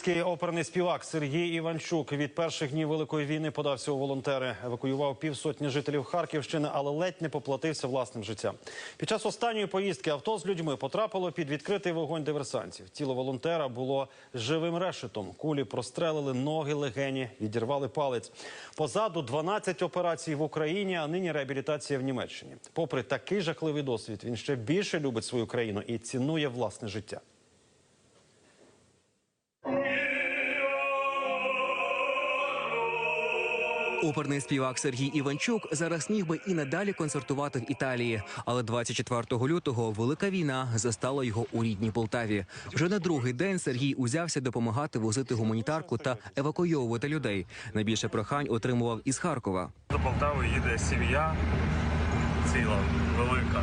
Київський оперний співак Сергій Іванчук від перших днів великої війни подався у волонтери. Евакуював півсотні жителів Харківщини, але ледь не поплатився власним життям. Під час останньої поїздки авто з людьми потрапило під відкритий вогонь диверсантів. Тіло волонтера було живим решетом. Кулі прострелили ноги, легені, відірвали палець. Позаду 12 операцій в Україні, а нині реабілітація в Німеччині. Попри такий жахливий досвід, він ще більше любить свою країну і цінує власне життя. Оперний співак Сергій Іванчук зараз міг би і надалі концертувати в Італії, але 24 лютого велика війна застала його у рідній Полтаві. Вже на другий день Сергій узявся допомагати возити гуманітарку та евакуйовувати людей. Найбільше прохань отримував із Харкова. До Полтави їде сім'я ціла, велика.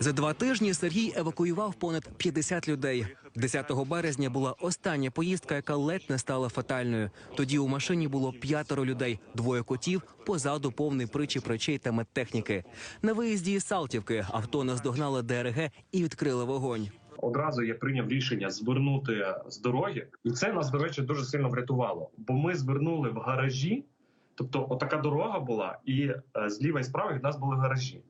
За два тижні Сергій евакуював понад 50 людей. 10 березня була остання поїздка, яка ледь не стала фатальною. Тоді у машині було п'ятеро людей, двоє котів, позаду повний причіп речей та медтехніки. На виїзді із Салтівки авто наздогнали ДРГ і відкрили вогонь. одразу я прийняв рішення звернути з дороги, і це нас, до речі, дуже сильно врятувало. Бо ми звернули в гаражі, тобто, отака дорога була, і е, зліва і справа від нас були гаражі.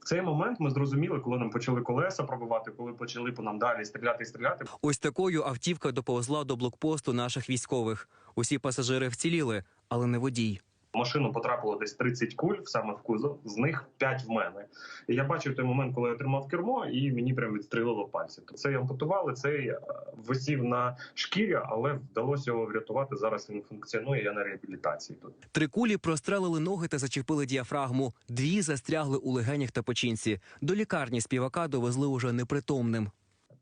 В цей момент ми зрозуміли, коли нам почали колеса пробивати, коли почали по нам далі стріляти і стріляти. Ось такою автівка доповзла до блокпосту наших військових. Усі пасажири вціліли, але не водій. Машину потрапило десь 30 куль саме в кузов, з них 5 в мене. І я бачив той момент, коли я отримав кермо, і мені прям відстрілило пальці. Цей ампутували, цей е, висів на шкірі, але вдалося його врятувати. Зараз він функціонує. Я на реабілітації тут. Три кулі прострелили ноги та зачепили діафрагму. Дві застрягли у легенях та печінці. До лікарні співака довезли уже непритомним.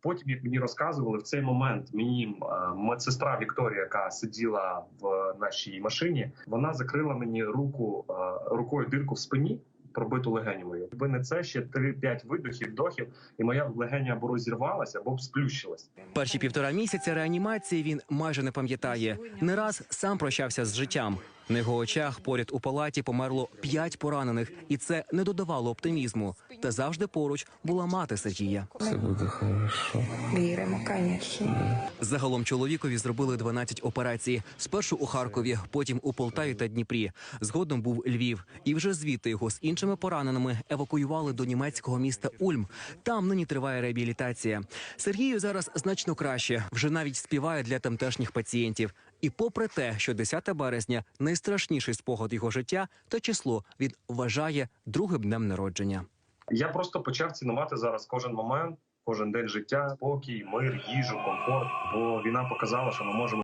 Потім, як мені розказували, в цей момент мені е, медсестра Вікторія, яка сиділа в нашій машині, вона закрила мені руку е, рукою дирку в спині. Пробиту легеню мою. Якби не це ще 3-5 видохів, вдохів, і моя легеня або розірвалася, або сплющилась. Перші півтора місяця реанімації він майже не пам'ятає. Не раз сам прощався з життям. На його очах поряд у палаті померло п'ять поранених, і це не додавало оптимізму. Та завжди поруч була мати Сергія. Все буде хорошо. Віримо, звісно. Загалом чоловікові зробили 12 операцій. Спершу у Харкові, потім у Полтаві та Дніпрі. Згодом був Львів, і вже звідти його з іншими пораненими евакуювали до німецького міста Ульм. Там нині триває реабілітація. Сергію зараз значно краще. Вже навіть співає для тамтешніх пацієнтів. І попри те, що 10 березня найстрашніший спогад його життя, та число він вважає другим днем народження. Я просто почав цінувати зараз кожен момент, кожен день життя, спокій, мир, їжу, комфорт. Бо війна показала, що ми можемо.